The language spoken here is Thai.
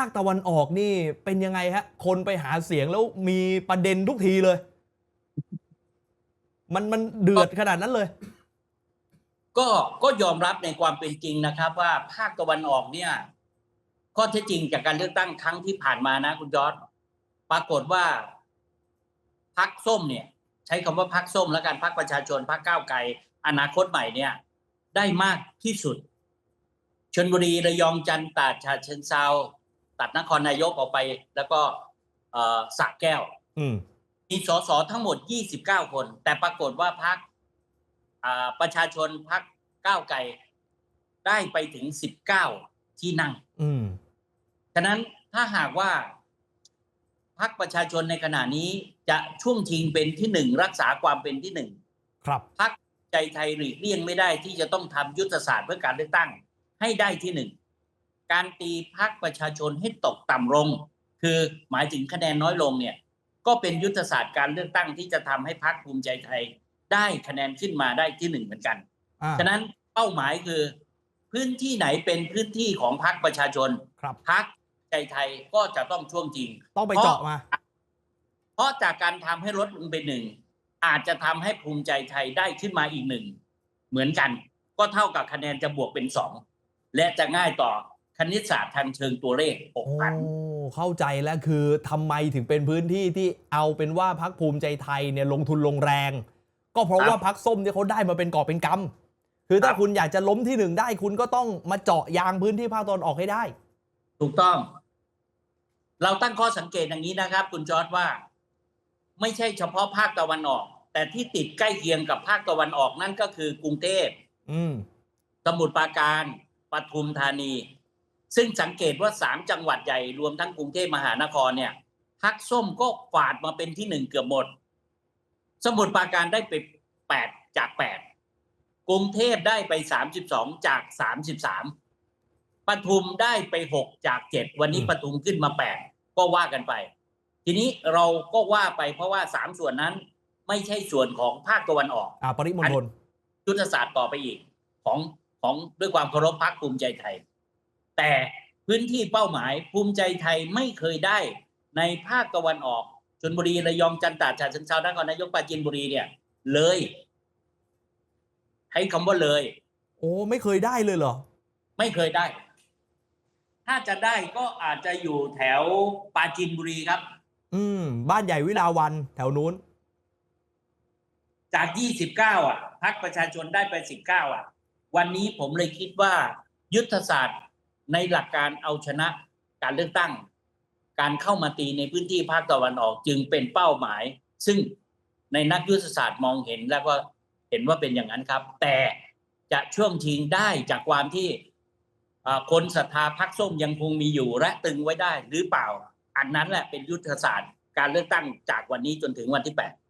าคตะวันออกนี่เป็นยังไงฮะ คนไปหาเสียงแล้วมีประเด็นทุกทีเลย มันมันเดือดขนาดนั้นเลย ก็ก็ยอมรับในความเป็นจริงนะครับ ว่าภาคตะวันออกเนี่ยข้อเท็จจริงจากการเลือกตั้งครั้งที่ผ่านมานะ คุณยอดปรากฏว่าพักส้มเนี่ย ใช้คำว่าพักส้มแล้วกันพักประชาชนพักก้าวไกลอนาคตใหม่เนี่ย ได้มากที่สุดชนบุรีระยองจันตาดฉะเชิงเซา ตัดนครนายกออกไป แล้วก็เอ่อสระแก้วอืมมีสสทั้งหมด 29 คน แต่ปรากฏว่าพักประชาชนพักก้าวไกลได้ไปถึง 19 ที่นั่งอืมฉะนั้นถ้าหากว่าพักประชาชนในขณะนี้จะช่วงชิงเป็นที่หนึ่งรักษาความเป็นที่หนึ่งครับพักใจไทยหลีกเลี่ยงไม่ได้ที่จะต้องทำยุทธศาสตร์เพื่อการเลือกตั้งให้ได้ที่หนึ่ง การตีพักประชาชนให้ตกต่ำลง คือหมายถึงคะแนนน้อยลงเนี่ยก็เป็นยุทธศาสตร์การเลือกตั้งที่จะทำให้พักภูมิใจไทย ได้คะแนนขึ้นมาได้ที่หนึ่งเหมือนกันอ่าฉะนั้นเป้าหมายคือ พื้นที่ไหนเป็นพื้นที่ของพรรคประชาชนครับพรรคใจไทยก็จะต้องช่วงจริง ต้องไปเจาะมา เพราะจากการทำให้ลดลงเป็นหนึ่งอาจจะทำให้ภูมิใจไทยได้ขึ้นมาอีกหนึ่งเหมือนกัน ก็เท่ากับคะแนนจะบวกเป็นสองและจะง่ายต่อ คณิตศาสตร์ทางเชิงตัวเลขหกโอ้พันเข้าใจแล้วคือทำไมถึงเป็นพื้นที่ที่เอาเป็นว่าพักภูมิใจไทยเนี่ยลงทุนลงแรง ก็เพราะว่าพักส้มเนี่ยเขาได้มาเป็นกอบเป็นกำคือถ้าคุณอยากจะล้มที่หนึ่งได้คุณก็ต้องมาเจาะยางพื้นที่ภาคตะวันออกให้ได้ ถูกต้อง เราตั้งข้อสังเกตอย่างนี้นะครับ คุณจอร์ดว่า ไม่ใช่เฉพาะภาคตะวันออก แต่ที่ติดใกล้เคียงกับภาคตะวันออกนั่นก็คือกรุงเทพอืมสมุทรปราการปทุมธานี ซึ่งสังเกตว่าสามจังหวัดใหญ่รวมทั้งกรุงเทพมหานครเนี่ยพักส้มก็ฝาดมาเป็นที่หนึ่งเกือบหมด สมุทรปราการได้ไปแปดจากแปดกรุงเทพได้ไปสามสิบสองจากสามสิบสามปทุมได้ไปหกจากเจ็ดวันนี้อืมปทุมขึ้นมาแปดก็ว่ากันไป ทีนี้เราก็ว่าไปเพราะว่าสามส่วนนั้นไม่ใช่ส่วนของภาคตะวันออกอ่าปริมณฑลยุทธศาสตร์ต่อไปอีก ของของด้วยความเคารพพักภูมิใจไทย แต่พื้นที่เป้าหมายภูมิใจไทยไม่เคยได้ ในภาคตะวันออกชนบุรีระยองจันทร์ตราดฉะเชิงเทรานครนายกปราจีนบุรีเนี่ยเลยให้คำว่าเลย โอ้ไม่เคยได้เลยเหรอ ไม่เคยได้ ถ้าจะได้ก็อาจจะอยู่แถวปราจีนบุรีครับ อืม บ้านใหญ่วิลาวันแถวนู้น จาก 29 อะพักประชาชนได้ไป 19 อะ วันนี้ผมเลยคิดว่า ยุทธศาสตร์ ในหลักการเอาชนะการเลือกตั้ง การเข้ามาตีในพื้นที่ภาคตะวันออกจึงเป็นเป้าหมาย ซึ่งในนักยุทธศาสตร์มองเห็นแล้วก็เห็นว่าเป็นอย่างนั้นครับ แต่จะช่วงชิงได้จากความที่คนศรัทธาพักส้มยังคงมีอยู่และตึงไว้ได้หรือเปล่า อันนั้นแหละเป็นยุทธศาสตร์ การเลือกตั้งจากวันนี้จนถึงวันที่8